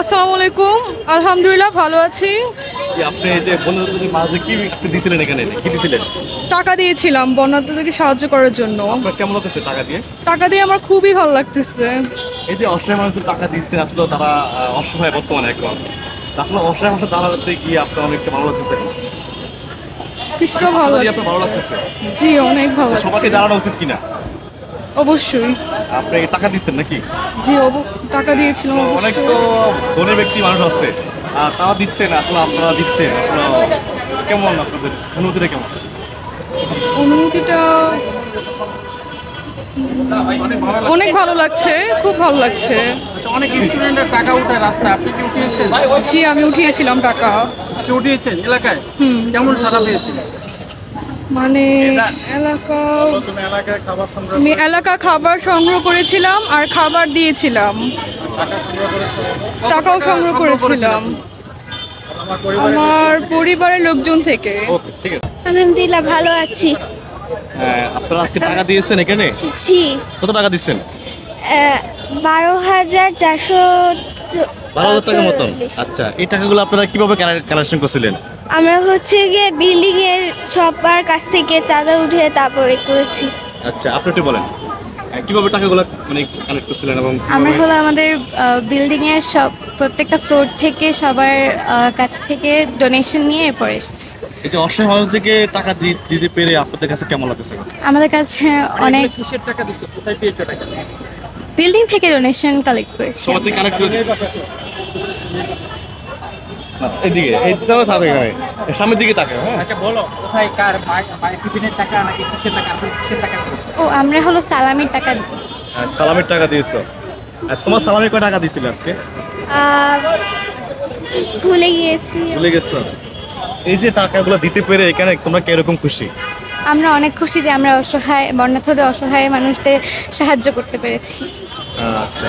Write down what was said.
আসসালামু আলাইকুম। আলহামদুলিল্লাহ ভালো আছি। আপনি এই যে মাঝে কি দিয়েছিলেন এখানে? কি দিয়েছিলেন টাকা দিয়েছিলাম বন্যার্থীদেরকে সাহায্য করার জন্য। আপনার কেমন লাগতেছে টাকা দিয়ে? টাকা দিয়ে আমার খুবই ভালো লাগতেছে। এই যে অসহায় মানুষদের টাকা দিচ্ছেন আসলে তারা অসহায় বর্তমানে এখন। আসলে অসহায় মানুষের দাঁড়াতে গিয়ে আপনার অনেকটা ভালো লাগতেছে? কিছুটা ভালো লাগতেছে। জি অনেক ভালো লাগছে। সবাইকে দাঁড়ানো উচিত কিনা? অবশ্যই। আপনি টাকা দিচ্ছেন নাকি? জি টাকা দিয়েছিলাম অনেক তো। ধনী ব্যক্তি মানুষ আছে। আর তারা দিচ্ছে না আসলে আপনারা দিচ্ছেন। কেমন আপনাদের? অনুভূতিটা কেমন? অনুভূতিটা অনেক ভালো লাগছে খুব ভালো লাগছে। আচ্ছা অনেক স্টুডেন্টের টাকা উঠে রাস্তায়। আপনি কি উঠিয়েছেন? জি আমি উঠিয়েছিলাম টাকা। আপনি উঠিয়েছেন এলাকায়? হুম। কেমন সারা পেয়েছেন? মানে এলাকা আমি এলাকা খাবার সংগ্রহ করেছিলাম আর খাবার দিয়েছিলাম। টাকাও সংগ্রহ করেছিলাম। আমার পরিবারের লোকজন থেকে? আলহামদুলিল্লাহ ভালো আছি। হ্যাঁ, আপনারা আজকে টাকা দিয়েছেন এখানে? জি। কত টাকা দিচ্ছেন? আহ, বারো হাজার চারশো বারো হাজার টাকার মতন। আচ্ছা এই টাকাগুলো আপনারা কীভাবে কালেকশন করছিলেন? আমরা হচ্ছে গিয়ে বিল্ডিং এর সবার কাছ থেকে চাঁদা উঠে তারপরে করেছি। আচ্ছা আপনি একটু বলেন। কীভাবে টাকাগুলো মানে কালেক্ট করছিলেন এবং আমরা হলো আমাদের বিল্ডিং এর সব প্রত্যেকটা ফ্লোর থেকে সবার কাছ থেকে ডোনেশন নিয়ে এরপর এসেছি। এই যে অসহায় মানুষদেরকে টাকা দিতে পেরে আপনাদের কাছে কেমন লাগতেছে? আমাদের কাছে অনেক কিসের টাকা দিচ্ছে কোথায় পেয়েছ টাকা? বিল্ডিং থেকে ডোনেশন কালেক্ট করেছি সবার থেকে কানেক্ট করে দিচ্ছে। না, এইদিকে এই দামে থাকে এখানে। সামনের দিকে তাকে হ্যাঁ। আচ্ছা বলো কোথায় কার টিফিনের টাকা নাকি কিসের টাকা? কিসের টাকা ও আমরা হলো সালামির টাকা আর সালামের টাকা দিয়েছ। আর তোমার সালামি কয় টাকা দিয়েছিল আজকে? ভুলে গিয়েছি। ভুলে গেছো? এই যে টাকাগুলো দিতে পেরে এখানে তোমরা কীরকম খুশি? আমরা অনেক খুশি যে আমরা অসহায় বন্যার্থদের অসহায় মানুষদের সাহায্য করতে পেরেছি। আচ্ছা।